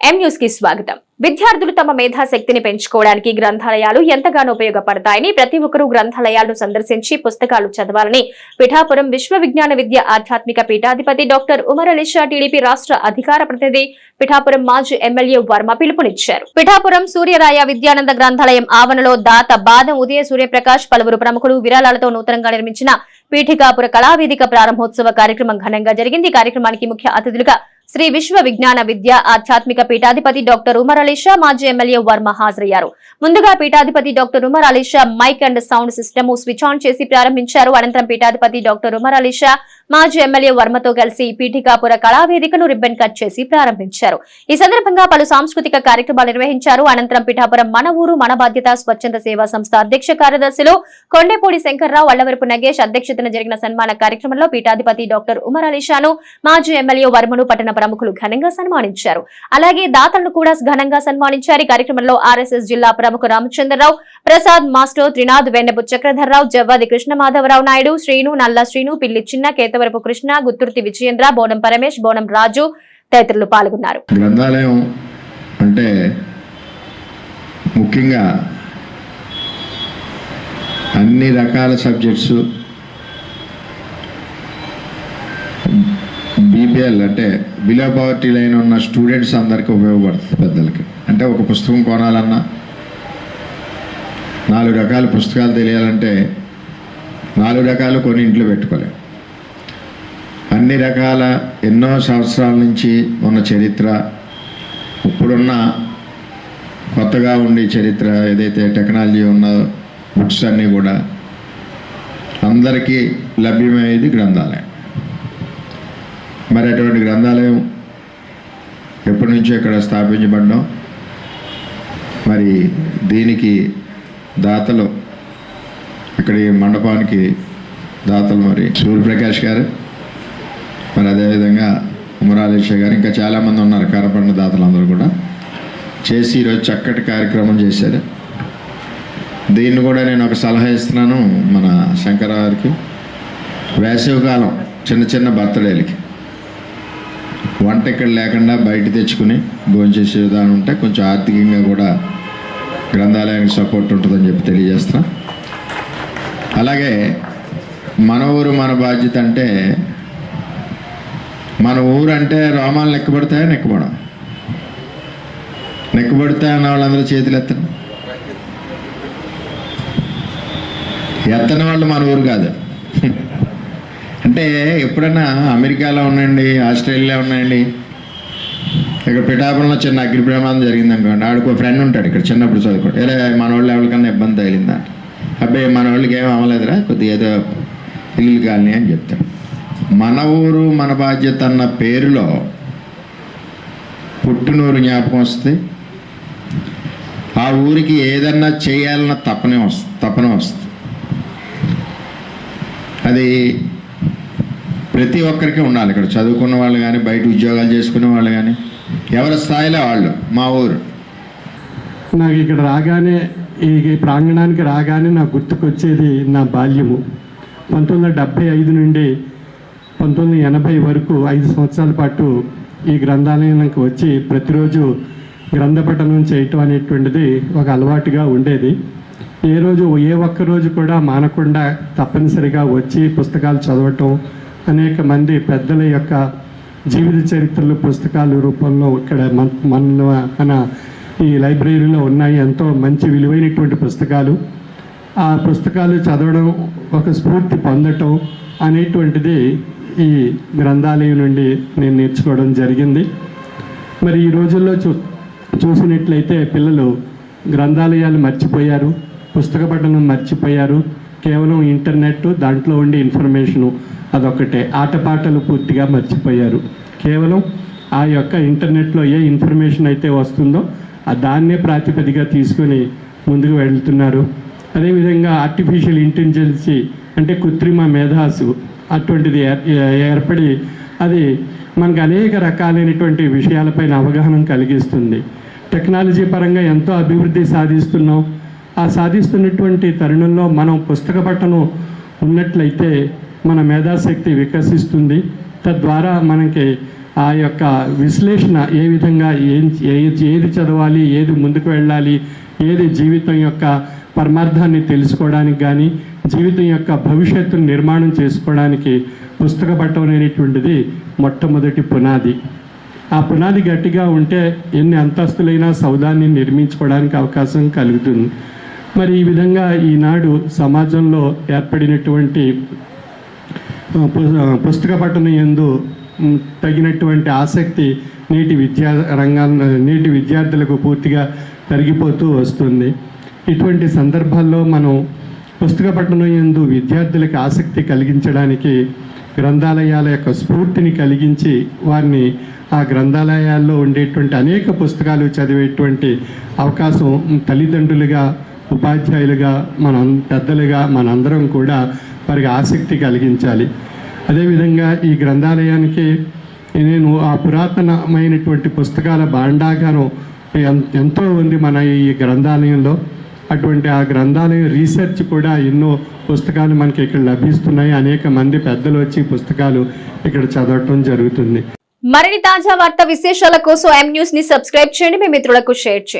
ఎం న్యూస్కి స్వాగతం. విద్యార్థులు తమ మేధాశక్తిని పెంచుకోవడానికి గ్రంథాలయాలు ఎంతగానో ఉపయోగపడతాయని ప్రతి ఒక్కరూ గ్రంథాలయాలను సందర్శించి పుస్తకాలు చదవాలని పిఠాపురం విశ్వ విజ్ఞాన విద్య ఆధ్యాత్మిక పీఠాధిపతి డాక్టర్ ఉమర్ అలీషా టీడీపీ రాష్ట్ర అధికార ప్రతినిధి పిఠాపురం మాజీ ఎమ్మెల్యే వర్మ పిలుపునిచ్చారు. పిఠాపురం సూర్యరాయ విద్యానంద గ్రంథాలయం ఆవరణలో దాత బాదం ఉదయ సూర్యప్రకాష్ పలువురు ప్రముఖులు విరాళాలతో నూతనంగా నిర్మించిన పీఠికాపుర కళావేదిక ప్రారంభోత్సవ కార్యక్రమం ఘనంగా జరిగింది. కార్యక్రమానికి ముఖ్య అతిథులుగా శ్రీ విశ్వ విజ్ఞాన విద్య ఆధ్యాత్మిక పీఠాధిపతి డాక్టర్ ఉమర్ అలీషా మాజీ ఎమ్మెల్యే వర్మ హాజరయ్యారు. ముందుగా పీఠాధిపతి doctor Umar Alishah mike and sound system switch on చేసి ప్రారంభించారు. అనంతరం పీఠాధిపతి డాక్టర్ ఉమర్ అలీషా మాజీ ఎమ్మెల్యే వర్మతో కలిసి పీఠికాపుర కళావేదికను రిబ్బన్ కట్ చేసి ప్రారంభించారు. ఈ సందర్భంగా పలు సాంస్కృతిక కార్యక్రమాలు నిర్వహించారు. అనంతరం పీఠాపురం మన ఊరు మన బాధ్యత స్వచ్ఛంద సేవా సంస్థ అధ్యక్ష కార్యదర్శులు కొండేపూడి శంకర్రావు అల్లవరపు నగేష్ అధ్యక్షతన జరిగిన సన్మాన కార్యక్రమంలో పీఠాధిపతి డాక్టర్ ఉమర్ అలీషాను మాజీ ఎమ్మెల్యే వర్మను పట్టణ ప్రముఖులు ఘనంగా సన్మానించారు. అలాగే దాతలను కూడా ఘనంగా సన్మానించారు. ఈ కార్యక్రమంలో ఆర్ఎస్ఎస్ జిల్లా ప్రముఖ రామచంద్రరావు ప్రసాద్ మాస్టర్ త్రినాథ్ వెన్నెపు చక్రధర్రావు జవ్వాది కృష్ణమాధవరావు నాయుడు శ్రీను నల్ల శ్రీను పిల్లి చిన్న కేతవరపు కృష్ణ గుత్తుర్తి విజయేంద్ర బోనం పరమేష్ బోనం రాజు తదితరులు పాల్గొన్నారు. గ్రంథాలయం అంటే ముఖ్యంగా అన్ని రకాల సబ్జెక్ట్స్ బీపీఎల్ అంటే బిలో పవర్టీ లైన్ ఉన్న స్టూడెంట్స్ అందరికీ ఉపయోగపడుతుంది పెద్దలకి. అంటే ఒక పుస్తకం కొనాలన్నా నాలుగు రకాల పుస్తకాలు తెలియాలంటే నాలుగు రకాలు కొని ఇంట్లో పెట్టుకోలేం అన్ని రకాల ఎన్నో సంవత్సరాల నుంచి ఉన్న చరిత్ర ఇప్పుడున్న కొత్తగా ఉండే చరిత్ర ఏదైతే టెక్నాలజీ ఉన్నదో బుక్స్ అన్నీ కూడా అందరికీ లభ్యమయ్యేది గ్రంథాలయం. మరి అటువంటి గ్రంథాలయం ఎప్పటి నుంచో ఇక్కడ స్థాపించబడ్డం. మరి దీనికి దాతలు ఇక్కడ ఈ మండపానికి దాతలు మరి సూర్యప్రకాష్ గారు. మరి అదేవిధంగా ఉమరాలేష గారు ఇంకా చాలామంది ఉన్నారు కారపడిన దాతలు అందరూ కూడా. చేసి ఈరోజు చక్కటి కార్యక్రమం చేశారు. దీన్ని కూడా నేను ఒక సలహా ఇస్తున్నాను మన శంకరావారికి వేసవికాలం చిన్న చిన్న బర్త్డేలకి. వంట ఇక్కడ లేకుండా బయట తెచ్చుకుని భోంచేసే విధానం ఉంటే కొంచెం ఆర్థికంగా కూడా గ్రంథాలయానికి సపోర్ట్ ఉంటుందని చెప్పి తెలియజేస్తున్నా అలాగే మన ఊరు మన బాధ్యత అంటే మన ఊరు అంటే రోమాలు నెక్కబడతాయా నెక్కబడం నెక్కబడితే అన్న వాళ్ళందరూ చేతులు ఎత్తను ఎత్తని వాళ్ళు మన ఊరు కాదు. అంటే ఎప్పుడన్నా అమెరికాలో ఉన్నాయండి ఆస్ట్రేలియా ఉన్నాయండి? ఇక్కడ పిఠాపురంలో చిన్న అగ్ని ప్రమాదం జరిగింది అనుకోండి ఆడికి ఫ్రెండ్ ఉంటాడు ఇక్కడ చిన్నప్పుడు చదువుకోండి ఏరే మన వాళ్ళు ఎవరికన్నా ఇబ్బంది తగిలిందా? అబ్బాయి మన వాళ్ళకి ఏం అవ్వలేదురా కొద్దిగా ఏదో ఇల్లు కాలనీ అని చెప్తాడు. మన ఊరు మన బాధ్యత అన్న పేరులో పుట్టినూరు జ్ఞాపకం వస్తే ఆ ఊరికి ఏదన్నా చేయాలన్న తపనే వస్తుంది తపన వస్తుంది. అది ప్రతి ఒక్కరికి ఉండాలి. ఇక్కడ చదువుకున్న వాళ్ళు కానీ బయట ఉద్యోగాలు చేసుకునే వాళ్ళు కానీ ఎవరి స్థాయిలో వాళ్ళు మా ఊరు. నాకు ఇక్కడ రాగానే ఈ ప్రాంగణానికి రాగానే నాకు గుర్తుకొచ్చేది నా బాల్యము. పంతొమ్మిది వందల డెబ్భై ఐదు నుండి పంతొమ్మిది వందల ఎనభై వరకు ఐదు సంవత్సరాల పాటు ఈ గ్రంథాలయానికి వచ్చి ప్రతిరోజు గ్రంథపఠనం చేయటం అనేటువంటిది ఒక అలవాటుగా ఉండేది. ఏ రోజు ఏ ఒక్క రోజు కూడా మానకుండా తప్పనిసరిగా వచ్చి పుస్తకాలు చదవటం అనేక మంది పెద్దల యొక్క జీవిత చరిత్రలు పుస్తకాలు రూపంలో ఇక్కడ మన మన మన ఈ లైబ్రరీలో ఉన్నాయి. ఎంతో మంచి విలువైనటువంటి పుస్తకాలు. ఆ పుస్తకాలు చదవడం ఒక స్ఫూర్తి పొందటం అనేటువంటిది ఈ గ్రంథాలయం నుండి నేను నేర్చుకోవడం జరిగింది. మరి ఈ రోజుల్లో చూ చూసినట్లయితే పిల్లలు గ్రంథాలయాలు మర్చిపోయారు పుస్తక పఠనం మర్చిపోయారు. కేవలం ఇంటర్నెట్ దాంట్లో ఉండే ఇన్ఫర్మేషను అదొకటే ఆటపాటలు పూర్తిగా మర్చిపోయారు. కేవలం ఆ యొక్క ఇంటర్నెట్లో ఏ ఇన్ఫర్మేషన్ అయితే వస్తుందో ఆ దాన్నే ప్రాతిపదిగా తీసుకొని ముందుకు వెళ్తున్నారు. అదేవిధంగా ఆర్టిఫిషియల్ ఇంటెలిజెన్సీ అంటే కృత్రిమ మేధాసు అటువంటిది ఏర్- ఏర్పడి అది మనకు అనేక రకాలైనటువంటి విషయాలపైన అవగాహన కలిగిస్తుంది. టెక్నాలజీ పరంగా ఎంతో అభివృద్ధి సాధిస్తున్నాం. ఆ సాధిస్తున్నటువంటి తరుణంలో మనం పుస్తక పట్టణం ఉన్నట్లయితే మన మేధాశక్తి వికసిస్తుంది. తద్వారా మనకి ఆ యొక్క విశ్లేషణ ఏ విధంగా ఏం ఏది చదవాలి ఏది ముందుకు వెళ్ళాలి ఏది జీవితం యొక్క పరమార్థాన్ని తెలుసుకోవడానికి కానీ జీవితం యొక్క భవిష్యత్తును నిర్మాణం చేసుకోవడానికి పుస్తక పట్టం అనేటువంటిది మొట్టమొదటి పునాది. ఆ పునాది గట్టిగా ఉంటే ఎన్ని అంతస్తులైనా సౌదాన్ని నిర్మించుకోవడానికి అవకాశం కలుగుతుంది. మరి ఈ విధంగా ఈనాడు సమాజంలో ఏర్పడినటువంటి పు- పుస్తక పఠనం ఎందు తగినటువంటి ఆసక్తి నేటి విద్యా రంగాల్లో నేటి విద్యార్థులకు పూర్తిగా తరిగిపోతూ వస్తుంది. ఇటువంటి సందర్భాల్లో మనం పుస్తక పఠనం ఎందు విద్యార్థులకు ఆసక్తి కలిగించడానికి గ్రంథాలయాల యొక్క స్ఫూర్తిని కలిగించి వారిని ఆ గ్రంథాలయాల్లో ఉండేటువంటి అనేక పుస్తకాలు చదివేటువంటి అవకాశం తల్లిదండ్రులుగా ఉపాధ్యాయులుగా మన పెద్దలుగా మనందరం కూడా వారికి ఆసక్తి కలిగించాలి. అదేవిధంగా ఈ గ్రంథాలయానికి నేను ఆ పురాతనమైనటువంటి పుస్తకాల భాండాగారం ఎంతో ఉంది మన ఈ గ్రంథాలయంలో. అటువంటి ఆ గ్రంథాలయం రీసెర్చ్ కూడా ఎన్నో పుస్తకాలు మనకి ఇక్కడ లభిస్తున్నాయి. అనేక మంది పెద్దలు వచ్చి పుస్తకాలు ఇక్కడ చదవటం జరుగుతుంది. మరిన్ని తాజా వార్త విశేషాల కోసం ఎం న్యూస్ని సబ్స్క్రైబ్ చేయండి. మీ మిత్రులకు షేర్ చేయండి.